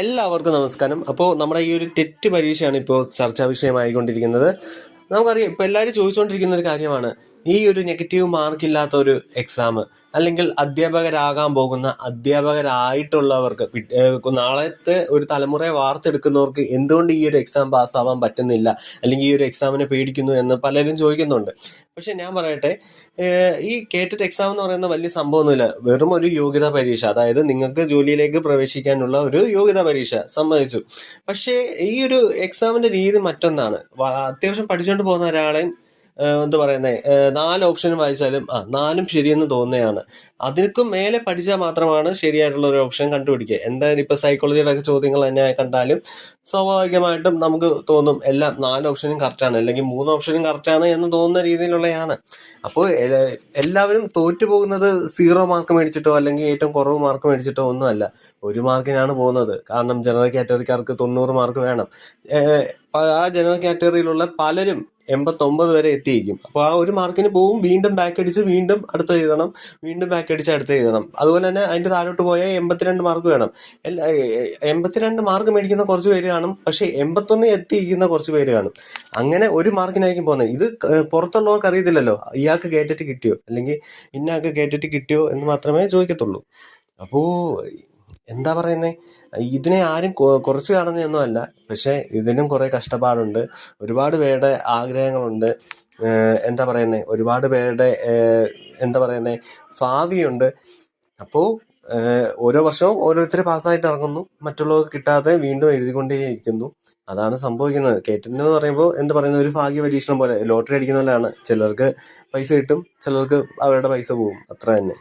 എല്ലാവർക്കും നമസ്കാരം. അപ്പോൾ നമ്മുടെ ഈ ഒരു തെറ്റ് പരീക്ഷയാണ് ഇപ്പോൾ ചർച്ചാ വിഷയമായിക്കൊണ്ടിരിക്കുന്നത് നമുക്കറിയാം ഇപ്പോൾ എല്ലാവരും ചോദിച്ചുകൊണ്ടിരിക്കുന്ന ഒരു കാര്യമാണ്. ഈ ഒരു നെഗറ്റീവ് മാർക്ക് ഇല്ലാത്ത ഒരു എക്സാം അല്ലെങ്കിൽ അധ്യാപകരാകാൻ പോകുന്ന അധ്യാപകരായിട്ടുള്ളവർക്ക് നാളത്തെ ഒരു തലമുറയെ വാർത്തെടുക്കുന്നവർക്ക് എന്തുകൊണ്ട് ഈ ഒരു എക്സാം പാസ്സാവാൻ പറ്റുന്നില്ല? അല്ലെങ്കിൽ ഈ ഒരു എക്സാമിനെ പേടിക്കുന്നു എന്ന് പലരും ചോദിക്കുന്നുണ്ട്. പക്ഷെ ഞാൻ പറയട്ടെ ഈ കേറ്റഡ് എക്സാം എന്ന് പറയുന്ന വലിയ സംഭവമൊന്നുമില്ല. വെറും ഒരു യോഗ്യതാ പരീക്ഷ. അതായത് നിങ്ങൾക്ക് ജോലിയിലേക്ക് പ്രവേശിക്കാനുള്ള ഒരു യോഗ്യതാ പരീക്ഷ സമ്മതിച്ചു. പക്ഷേ ഈ ഒരു എക്സാമിന്റെ രീതി മറ്റൊന്നാണ്. അത്യാവശ്യം പഠിച്ചുകൊണ്ട് പോകുന്ന ഒരാളെ ഏഹ് എന്താ പറയുന്നത് നാല് ഓപ്ഷനും വായിച്ചാലും ആ നാലും ശരിയെന്ന് തോന്നുകയാണ് അതിനും മേലെ പഠിച്ചാൽ മാത്രമാണ് ശരിയായിട്ടുള്ള ഒരു ഓപ്ഷൻ കണ്ടുപിടിക്കുക. എന്തായാലും ഇപ്പോൾ സൈക്കോളജിയുടെ ഒക്കെ ചോദ്യങ്ങൾ തന്നെ കണ്ടാലും സ്വാഭാവികമായിട്ടും നമുക്ക് തോന്നും എല്ലാം നാല് ഓപ്ഷനും കറക്റ്റാണ് അല്ലെങ്കിൽ മൂന്ന് ഓപ്ഷനും കറക്റ്റാണ് എന്ന് തോന്നുന്ന രീതിയിലുള്ളതാണ് അപ്പോൾ എല്ലാവരും തോറ്റു പോകുന്നത് സീറോ മാർക്ക് മേടിച്ചിട്ടോ അല്ലെങ്കിൽ ഏറ്റവും കുറവ് മാർക്ക് മേടിച്ചിട്ടോ ഒന്നുമല്ല. ഒരു മാർക്കിനാണ് പോകുന്നത്. കാരണം ജനറൽ കാറ്റഗറിക്കാർക്ക് തൊണ്ണൂറ് മാർക്ക് വേണം. ആ ജനറൽ കാറ്റഗറിയിലുള്ള പലരും എൺപത്തൊമ്പത് വരെ എത്തിയിരിക്കും. അപ്പോൾ ആ ഒരു മാർക്കിന് പോവും വീണ്ടും ബാക്ക് അടിച്ച് വീണ്ടും അടുത്ത് എഴുതണം വീണ്ടും ബാക്ക് അടിച്ച് അടുത്ത് എഴുതണം. അതുപോലെ തന്നെ അതിന്റെ താഴോട്ട് പോയാൽ എൺപത്തിരണ്ട് മാർക്ക് വേണം. എൺപത്തിരണ്ട് മാർക്ക് മേടിക്കുന്ന കുറച്ച് പേര് കാണും പക്ഷേ എൺപത്തൊന്ന് എത്തിയിരിക്കുന്ന കുറച്ച് പേര് കാണും. അങ്ങനെ ഒരു മാർക്കിനായിരിക്കും പോകുന്നത്. ഇത് പുറത്തുള്ളവർക്ക് അറിയത്തില്ലല്ലോ. ഇയാൾക്ക് കേട്ടിട്ട് കിട്ടിയോ? അല്ലെങ്കിൽ ഇന്നയാൾക്ക് കേട്ടിട്ട് കിട്ടിയോ എന്ന് മാത്രമേ ചോദിക്കത്തുള്ളൂ. അപ്പോൾ എന്താ പറയുന്നത് ഇതിനെ ആരും കുറച്ച് കാണുന്നതൊന്നുമല്ല. പക്ഷേ ഇതിനും കുറേ കഷ്ടപ്പാടുണ്ട്. ഒരുപാട് പേരുടെ ആഗ്രഹങ്ങളുണ്ട്. എന്താ പറയുന്നത് ഒരുപാട് പേരുടെ എന്താ പറയുന്നത് ഭാവിയുണ്ട്. അപ്പോൾ ഓരോ വർഷവും ഓരോരുത്തർ പാസ്സായിട്ട് ഇറങ്ങുന്നു. മറ്റുള്ളവർക്ക് കിട്ടാതെ വീണ്ടും എഴുതിക്കൊണ്ടേയിരിക്കുന്നു. അതാണ് സംഭവിക്കുന്നത്. കേറ്റിന്റെ എന്ന് പറയുമ്പോൾ എന്ത് പറയുന്നത് ഒരു ഭാഗ്യ പരീക്ഷണം പോലെ. ലോട്ടറി അടിക്കുന്ന പോലെയാണ്. ചിലർക്ക് പൈസ കിട്ടും. ചിലർക്ക് അവരുടെ പൈസ പോകും. അത്ര തന്നെ.